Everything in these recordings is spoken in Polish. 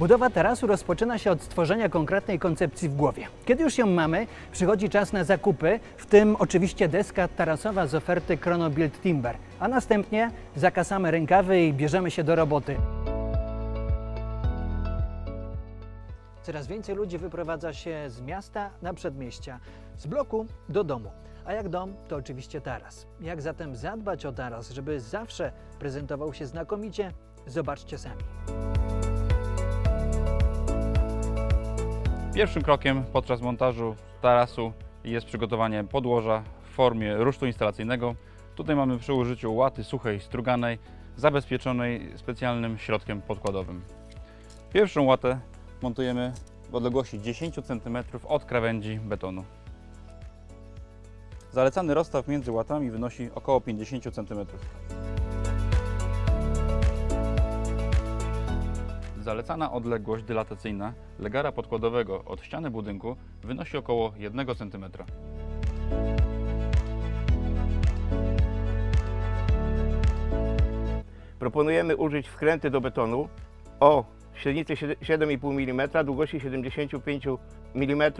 Budowa tarasu rozpoczyna się od stworzenia konkretnej koncepcji w głowie. Kiedy już ją mamy, przychodzi czas na zakupy, w tym oczywiście deska tarasowa z oferty Chronobuild Timber, a następnie zakasamy rękawy i bierzemy się do roboty. Coraz więcej ludzi wyprowadza się z miasta na przedmieścia, z bloku do domu. A jak dom, to oczywiście taras. Jak zatem zadbać o taras, żeby zawsze prezentował się znakomicie? Zobaczcie sami. Pierwszym krokiem podczas montażu tarasu jest przygotowanie podłoża w formie rusztu instalacyjnego. Tutaj mamy przy użyciu łaty suchej, struganej, zabezpieczonej specjalnym środkiem podkładowym. Pierwszą łatę montujemy w odległości 10 cm od krawędzi betonu. Zalecany rozstaw między łatami wynosi około 50 cm. Zalecana odległość dylatacyjna legara podkładowego od ściany budynku wynosi około 1 cm. Proponujemy użyć wkręty do betonu o średnicy 7,5 mm, długości 75 mm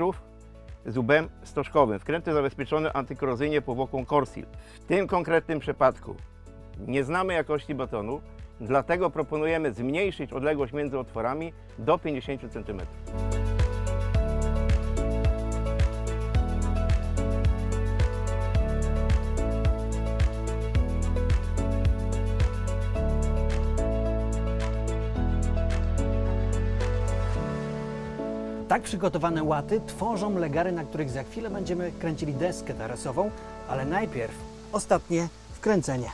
z łbem stożkowym. Wkręty zabezpieczone antykorozyjnie powłoką Corsil. W tym konkretnym przypadku nie znamy jakości betonu, dlatego proponujemy zmniejszyć odległość między otworami do 50 cm. Tak przygotowane łaty tworzą legary, na których za chwilę będziemy kręcili deskę tarasową, ale najpierw ostatnie wkręcenie.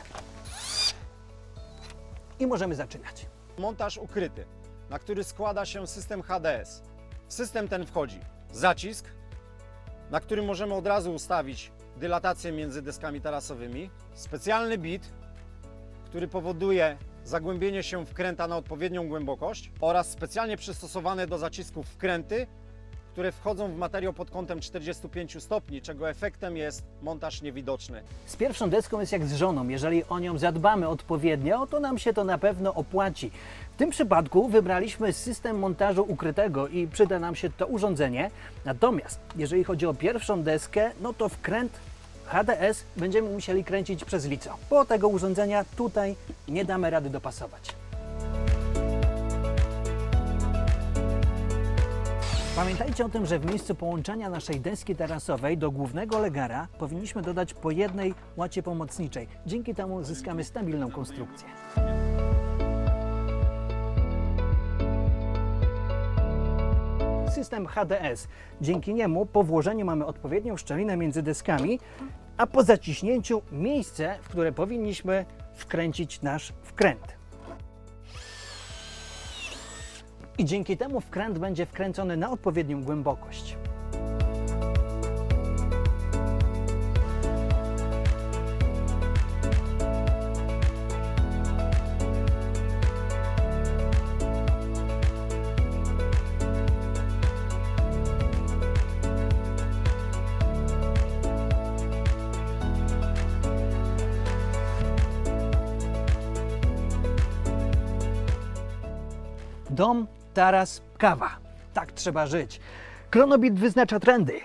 I możemy zaczynać. montaż ukryty, na który składa się system HDS. W system ten wchodzi zacisk, na którym możemy od razu ustawić dylatację między deskami tarasowymi, specjalny bit, który powoduje zagłębienie się wkręta na odpowiednią głębokość oraz specjalnie przystosowane do zacisków wkręty, które wchodzą w materiał pod kątem 45 stopni, czego efektem jest montaż niewidoczny. Z pierwszą deską jest jak z żoną. Jeżeli o nią zadbamy odpowiednio, to nam się to na pewno opłaci. W tym przypadku wybraliśmy system montażu ukrytego i przyda nam się to urządzenie. Natomiast jeżeli chodzi o pierwszą deskę, no to wkręt HDS będziemy musieli kręcić przez lico, bo tego urządzenia tutaj nie damy rady dopasować. Pamiętajcie o tym, że w miejscu połączenia naszej deski tarasowej do głównego legara powinniśmy dodać po jednej łacie pomocniczej. Dzięki temu zyskamy stabilną konstrukcję. System HDS. Dzięki niemu po włożeniu mamy odpowiednią szczelinę między deskami, a po zaciśnięciu miejsce, w które powinniśmy wkręcić nasz wkręt. I dzięki temu wkręt będzie wkręcony na odpowiednią głębokość. Dom, taras, kawa. Tak trzeba żyć. Chronobit wyznacza trendy.